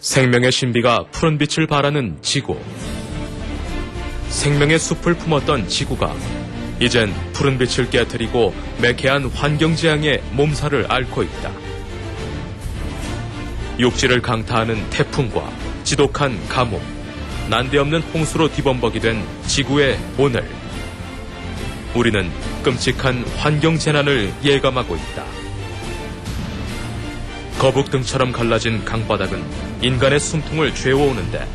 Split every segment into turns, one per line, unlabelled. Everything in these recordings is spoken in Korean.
생명의 신비가 푸른 빛을 발하는 지구. 생명의 숲을 품었던 지구가 이젠 푸른 빛을 깨뜨리고 매캐한 환경재앙의 몸살을 앓고 있다. 육지를 강타하는 태풍과 지독한 가뭄, 난데없는 홍수로 뒤범벅이 된 지구의 오늘. 우리는 끔찍한 환경 재난을 예감하고 있다. 거북등처럼 갈라진 강바닥은 인간의 숨통을 죄워오는데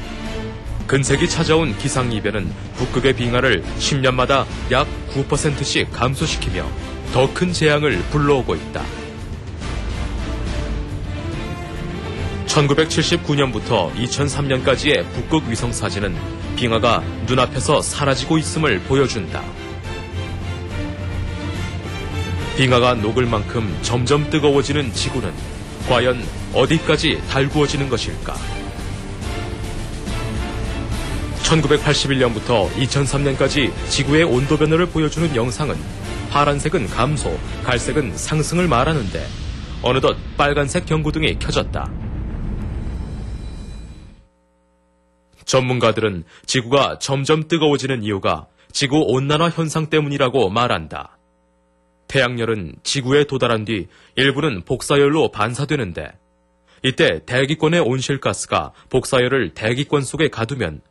근색이 찾아온 기상이변은 북극의 빙하를 10년마다 약 9%씩 감소시키며 더 큰 재앙을 불러오고 있다. 1979년부터 2003년까지의 북극 위성 사진은 빙하가 눈앞에서 사라지고 있음을 보여준다. 빙하가 녹을 만큼 점점 뜨거워지는 지구는 과연 어디까지 달구어지는 것일까? 1981년부터 2003년까지 지구의 온도 변화를 보여주는 영상은 파란색은 감소, 갈색은 상승을 말하는데 어느덧 빨간색 경고등이 켜졌다. 전문가들은 지구가 점점 뜨거워지는 이유가 지구 온난화 현상 때문이라고 말한다. 태양열은 지구에 도달한 뒤 일부는 복사열로 반사되는데 이때 대기권의 온실가스가 복사열을 대기권 속에 가두면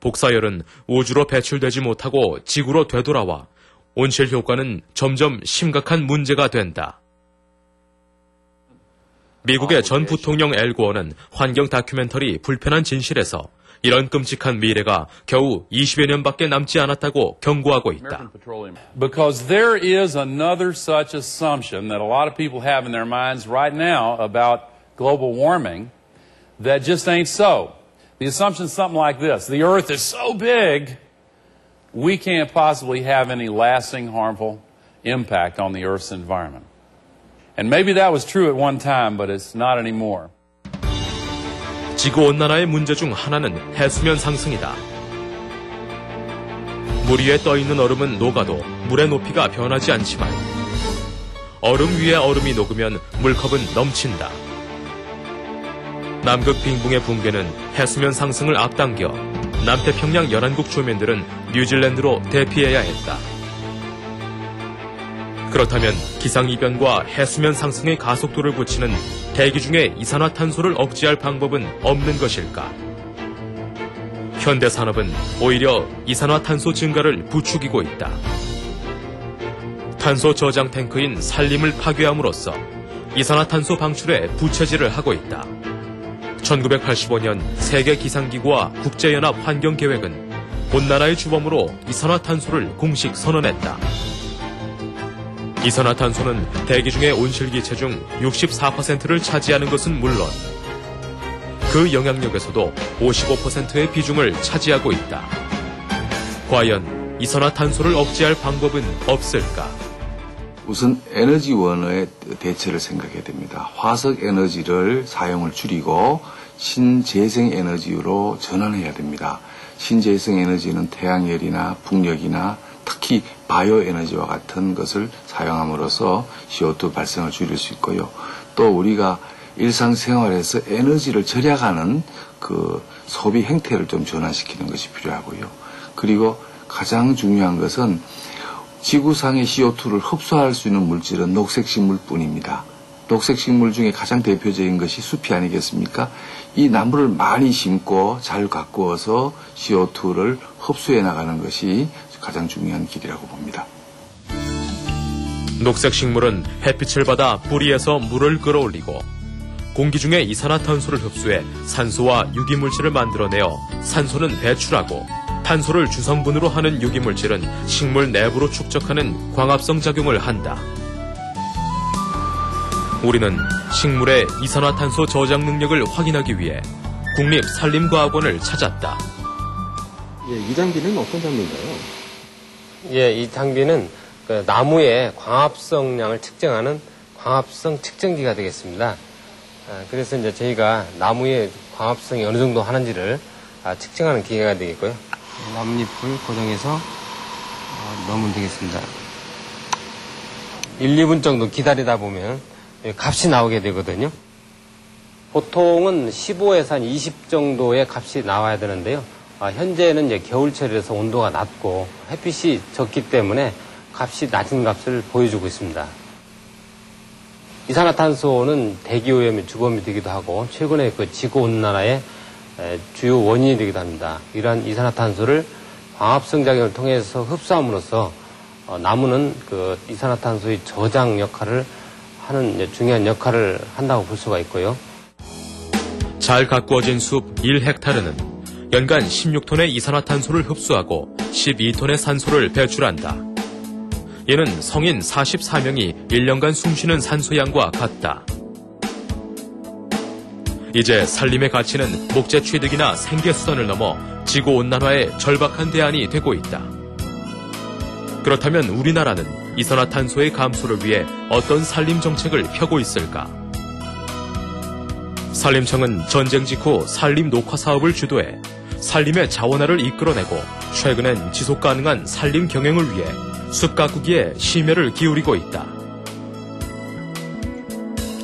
복사열은 우주로 배출되지 못하고 지구로 되돌아와 온실 효과는 점점 심각한 문제가 된다. 미국의 전 부통령 엘고어는 환경 다큐멘터리 불편한 진실에서 이런 끔찍한 미래가 겨우 20여 년밖에 남지 않았다고 경고하고 있다.
Because there is another such assumption that a lot of people have in their minds right now about global warming that just ain't so. The assumption is something like this. The earth is so big, we can't possibly have any lasting harmful impact on the earth's environment. And maybe that was true at one time, but it's not anymore.
지구온난화의 문제 중 하나는 해수면 상승이다. 물 위에 떠있는 얼음은 녹아도 물의 높이가 변하지 않지만 얼음 위에 얼음이 녹으면 물컵은 넘친다. 남극 빙붕의 붕괴는 해수면 상승을 앞당겨 남태평양 연안국 주민들은 뉴질랜드로 대피해야 했다. 그렇다면 기상이변과 해수면 상승의 가속도를 붙이는 대기 중에 이산화탄소를 억제할 방법은 없는 것일까? 현대 산업은 오히려 이산화탄소 증가를 부추기고 있다. 탄소 저장 탱크인 산림을 파괴함으로써 이산화탄소 방출에 부채질을 하고 있다. 1985년 세계 기상기구와 국제연합 환경계획은 온난화의 주범으로 이산화탄소를 공식 선언했다. 이산화탄소는 대기 중의 온실기체 중 64%를 차지하는 것은 물론 그 영향력에서도 55%의 비중을 차지하고 있다. 과연 이산화탄소를 억제할 방법은 없을까?
우선 에너지 원의 대체를 생각해야 됩니다. 화석 에너지를 사용을 줄이고 신재생 에너지로 전환해야 됩니다. 신재생 에너지는 태양열이나 풍력이나 특히 바이오 에너지와 같은 것을 사용함으로써 CO2 발생을 줄일 수 있고요. 또 우리가 일상생활에서 에너지를 절약하는 그 소비 행태를 좀 전환시키는 것이 필요하고요. 그리고 가장 중요한 것은 지구상의 CO2를 흡수할 수 있는 물질은 녹색식물뿐입니다. 녹색식물 중에 가장 대표적인 것이 숲이 아니겠습니까? 이 나무를 많이 심고 잘 가꾸어서 CO2를 흡수해 나가는 것이 가장 중요한 길이라고 봅니다.
녹색 식물은 햇빛을 받아 뿌리에서 물을 끌어올리고 공기 중에 이산화탄소를 흡수해 산소와 유기물질을 만들어내어 산소는 배출하고 탄소를 주성분으로 하는 유기물질은 식물 내부로 축적하는 광합성 작용을 한다. 우리는 식물의 이산화탄소 저장 능력을 확인하기 위해 국립산림과학원을 찾았다.
예, 이 장비는 어떤 장비인가요?
예, 이 장비는 그 나무의 광합성량을 측정하는 광합성 측정기가 되겠습니다. 아, 그래서 이제 저희가 나무의 광합성이 어느 정도 하는지를 아, 측정하는 기계가 되겠고요. 나뭇잎을 고정해서 어, 넣으면 되겠습니다. 1, 2분 정도 기다리다 보면 값이 나오게 되거든요. 보통은 15에서 한 20 정도의 값이 나와야 되는데요. 아, 현재는 이제 겨울철이라서 온도가 낮고 햇빛이 적기 때문에 값이 낮은 값을 보여주고 있습니다. 이산화탄소는 대기 오염의 주범이 되기도 하고 최근에 그 지구 온난화의 에, 주요 원인이 되기도 합니다. 이러한 이산화탄소를 광합성 작용을 통해서 흡수함으로써 어, 나무는 그 이산화탄소의 저장 역할을 하는 중요한 역할을 한다고 볼 수가 있고요.
잘 가꾸어진 숲 1헥타르는 연간 16톤의 이산화탄소를 흡수하고 12톤의 산소를 배출한다. 이는 성인 44명이 1년간 숨쉬는 산소양과 같다. 이제 산림의 가치는 목재 취득이나 생계수단을 넘어 지구온난화의 절박한 대안이 되고 있다. 그렇다면 우리나라는 이산화탄소의 감소를 위해 어떤 산림 정책을 펴고 있을까? 산림청은 전쟁 직후 산림 녹화 사업을 주도해 산림의 자원화를 이끌어내고 최근엔 지속 가능한 산림 경영을 위해 숲 가꾸기에 심혈을 기울이고 있다.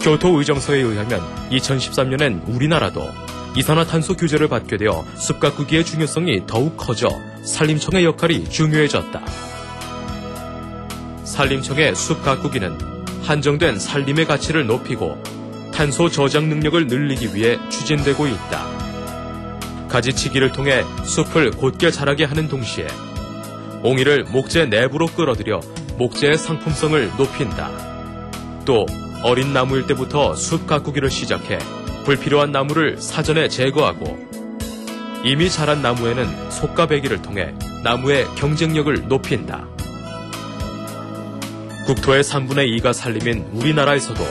교토의정서에 의하면 2013년엔 우리나라도 이산화탄소 규제를 받게 되어 숲 가꾸기의 중요성이 더욱 커져 산림청의 역할이 중요해졌다. 산림청의 숲 가꾸기는 한정된 산림의 가치를 높이고 탄소 저장 능력을 늘리기 위해 추진되고 있다. 가지치기를 통해 숲을 곧게 자라게 하는 동시에 옹이를 목재 내부로 끌어들여 목재의 상품성을 높인다. 또 어린 나무일 때부터 숲 가꾸기를 시작해 불필요한 나무를 사전에 제거하고 이미 자란 나무에는 속가배기를 통해 나무의 경쟁력을 높인다. 국토의 3분의 2가 산림인 우리나라에서도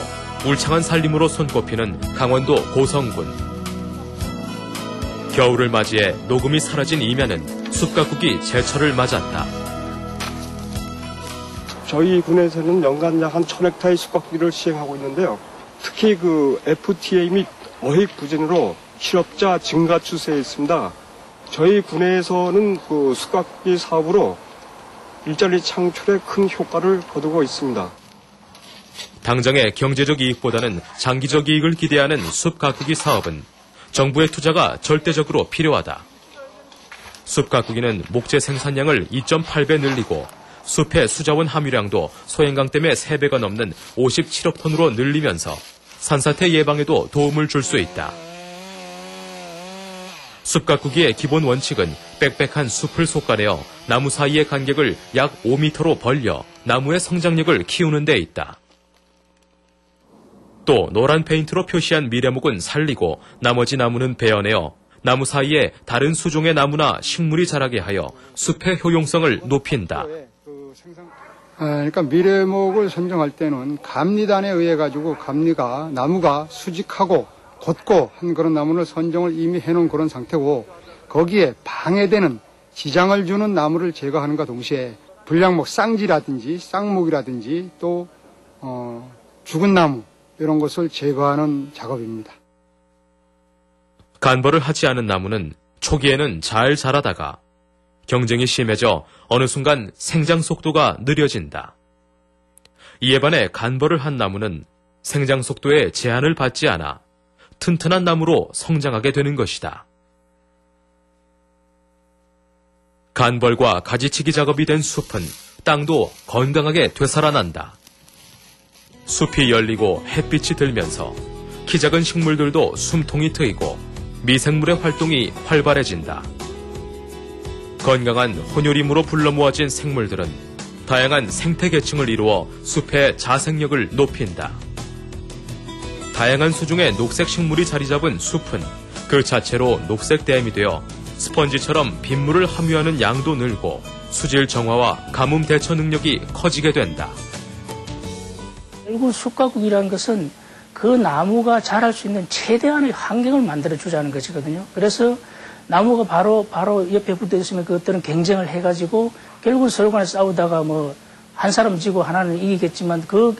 울창한 산림으로 손꼽히는 강원도 고성군. 겨울을 맞이해 녹음이 사라진 이면은 숲 가꾸기 제철을 맞았다.
저희 군에서는 연간 약 한 1000헥타의 숲가꾸기를 시행하고 있는데요. 특히 그 FTA 및 어획 부진으로 실업자 증가 추세에 있습니다. 저희 군에서는 그 숲가꾸기 사업으로 일자리 창출에 큰 효과를 거두고 있습니다.
당장의 경제적 이익보다는 장기적 이익을 기대하는 숲 가꾸기 사업은 정부의 투자가 절대적으로 필요하다. 숲 가꾸기는 목재 생산량을 2.8배 늘리고 숲의 수자원 함유량도 소행강댐의 3배가 넘는 57억 톤으로 늘리면서 산사태 예방에도 도움을 줄 수 있다. 숲 가꾸기의 기본 원칙은 빽빽한 숲을 솎아내어 나무 사이의 간격을 약 5m로 벌려 나무의 성장력을 키우는 데 있다. 또 노란 페인트로 표시한 미래목은 살리고 나머지 나무는 베어내어 나무 사이에 다른 수종의 나무나 식물이 자라게 하여 숲의 효용성을 높인다.
아, 그러니까 미래목을 선정할 때는 감리단에 의해 가지고 감리가 나무가 수직하고 곧고 한 그런 나무를 선정을 이미 해놓은 그런 상태고 거기에 방해되는 지장을 주는 나무를 제거하는가 동시에 불량목 쌍지라든지 쌍목이라든지 또 어, 죽은 나무 이런 것을 제거하는 작업입니다.
간벌을 하지 않은 나무는 초기에는 잘 자라다가 경쟁이 심해져 어느 순간 생장 속도가 느려진다. 이에 반해 간벌을 한 나무는 생장 속도에 제한을 받지 않아 튼튼한 나무로 성장하게 되는 것이다. 간벌과 가지치기 작업이 된 숲은 땅도 건강하게 되살아난다. 숲이 열리고 햇빛이 들면서 키 작은 식물들도 숨통이 트이고 미생물의 활동이 활발해진다. 건강한 혼혈임으로 불러 모아진 생물들은 다양한 생태 계층을 이루어 숲의 자생력을 높인다. 다양한 수중의 녹색 식물이 자리 잡은 숲은 그 자체로 녹색 댐이 되어 스펀지처럼 빗물을 함유하는 양도 늘고 수질 정화와 가뭄 대처 능력이 커지게 된다.
결국 숲가꾸기라는 것은 그 나무가 자랄 수 있는 최대한의 환경을 만들어 주자는 것이거든요. 그래서 나무가 바로 바로 옆에 붙어 있으면 그것들은 경쟁을 해가지고 결국은 서로 간에 싸우다가 뭐 한 사람 지고 하나는 이기겠지만 그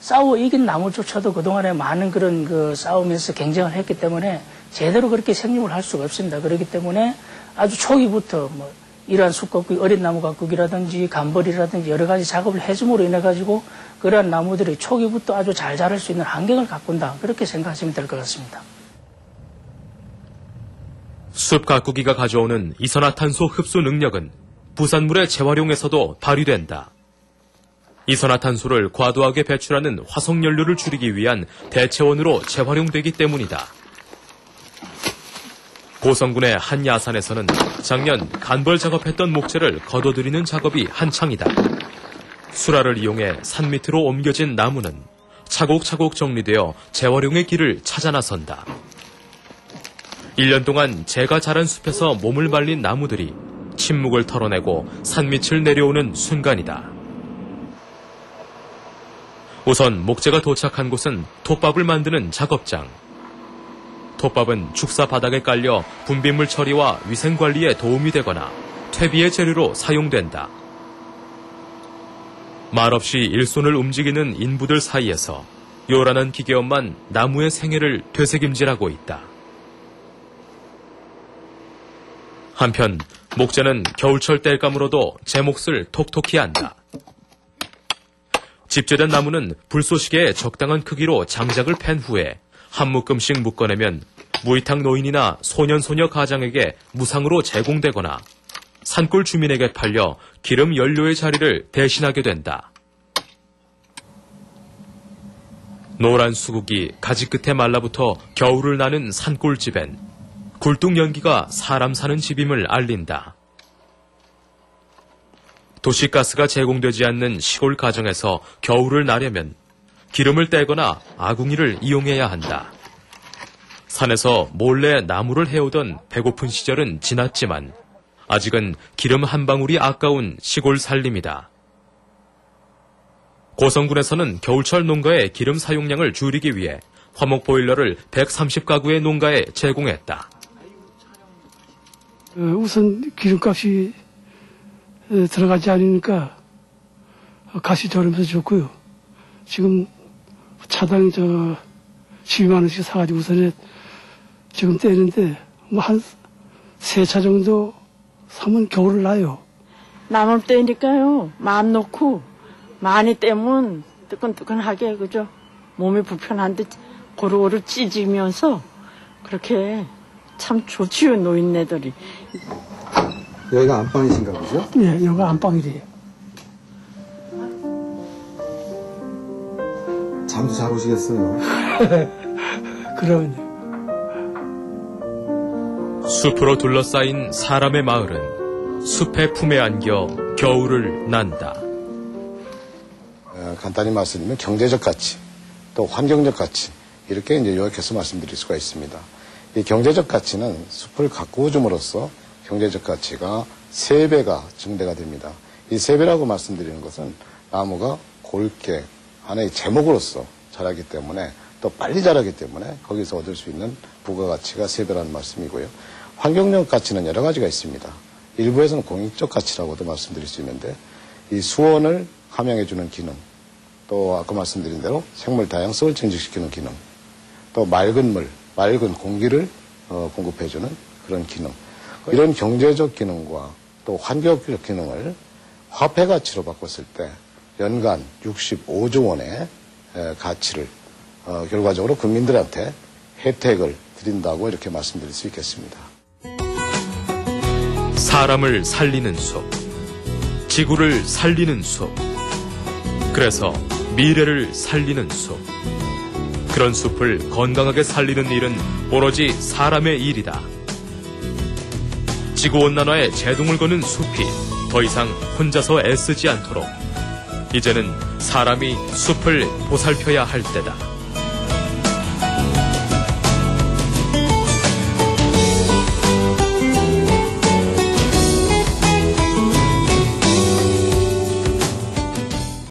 싸워 이긴 나무조차도 그동안에 많은 그런 그 싸우면서 경쟁을 했기 때문에 제대로 그렇게 생육을 할 수가 없습니다. 그렇기 때문에 아주 초기부터 뭐 이러한 수꺾기 어린 나무 가꾸기라든지 간벌이라든지 여러 가지 작업을 해줌으로 인해 가지고 그러한 나무들이 초기부터 아주 잘 자랄 수 있는 환경을 가꾼다 그렇게 생각하시면 될 것 같습니다.
숲 가꾸기가 가져오는 이산화탄소 흡수 능력은 부산물의 재활용에서도 발휘된다. 이산화탄소를 과도하게 배출하는 화석연료를 줄이기 위한 대체원으로 재활용되기 때문이다. 고성군의 한 야산에서는 작년 간벌 작업했던 목재를 걷어들이는 작업이 한창이다. 수라를 이용해 산 밑으로 옮겨진 나무는 차곡차곡 정리되어 재활용의 길을 찾아 나선다. 1년 동안 재가 자란 숲에서 몸을 말린 나무들이 침묵을 털어내고 산 밑을 내려오는 순간이다. 우선 목재가 도착한 곳은 톱밥을 만드는 작업장. 톱밥은 축사 바닥에 깔려 분비물 처리와 위생 관리에 도움이 되거나 퇴비의 재료로 사용된다. 말없이 일손을 움직이는 인부들 사이에서 요란한 기계음만 나무의 생애를 되새김질하고 있다. 한편 목재는 겨울철 땔감으로도 제 몫을 톡톡히 한다. 집재된 나무는 불쏘시개에 적당한 크기로 장작을 팬 후에 한 묶음씩 묶어내면 무이탁 노인이나 소년소녀 가장에게 무상으로 제공되거나 산골 주민에게 팔려 기름 연료의 자리를 대신하게 된다. 노란 수국이 가지 끝에 말라붙어 겨울을 나는 산골집엔 굴뚝 연기가 사람 사는 집임을 알린다. 도시가스가 제공되지 않는 시골 가정에서 겨울을 나려면 기름을 떼거나 아궁이를 이용해야 한다. 산에서 몰래 나무를 해오던 배고픈 시절은 지났지만 아직은 기름 한 방울이 아까운 시골 살림이다. 고성군에서는 겨울철 농가의 기름 사용량을 줄이기 위해 화목 보일러를 130가구의 농가에 제공했다.
어, 우선 기름값이 어, 들어가지 않으니까 가시 저렴해서 좋고요. 지금 차당 저 12만 원씩 사가지고 우선에 지금 떼는데 뭐 한 세 차 정도 사면 겨울을 나요.
남을 떼니까요. 마음 놓고 많이 떼면 뜨끈뜨끈하게 그죠? 몸이 불편한데 고루고루 찢으면서 그렇게 참 좋지요 노인네들이.
여기가 안방이신가 보죠?
예, 여기가 안방이래요.
잠도 잘 오시겠어요.
그러면요.
숲으로 둘러싸인 사람의 마을은 숲의 품에 안겨 겨울을 난다.
어, 간단히 말씀드리면 경제적 가치, 또 환경적 가치 이렇게 이제 요약해서 말씀드릴 수가 있습니다. 이 경제적 가치는 숲을 가꾸어 줌으로써 경제적 가치가 세배가 증대가 됩니다. 이 세배라고 말씀드리는 것은 나무가 골게 하나의 제목으로서 자라기 때문에 또 빨리 자라기 때문에 거기서 얻을 수 있는 부가가치가 세배라는 말씀이고요. 환경적 가치는 여러 가지가 있습니다. 일부에서는 공익적 가치라고도 말씀드릴 수 있는데 이 수온을 함양해주는 기능, 또 아까 말씀드린 대로 생물 다양성을 증식시키는 기능, 또 맑은 물, 맑은 공기를 어, 공급해주는 그런 기능. 이런 경제적 기능과 또 환경적 기능을 화폐 가치로 바꿨을 때 연간 65조 원의 에, 가치를 어, 결과적으로 국민들한테 혜택을 드린다고 이렇게 말씀드릴 수 있겠습니다.
사람을 살리는 숲, 지구를 살리는 숲, 그래서 미래를 살리는 숲. 그런 숲을 건강하게 살리는 일은 오로지 사람의 일이다. 지구온난화에 제동을 거는 숲이 더 이상 혼자서 애쓰지 않도록 이제는 사람이 숲을 보살펴야 할 때다.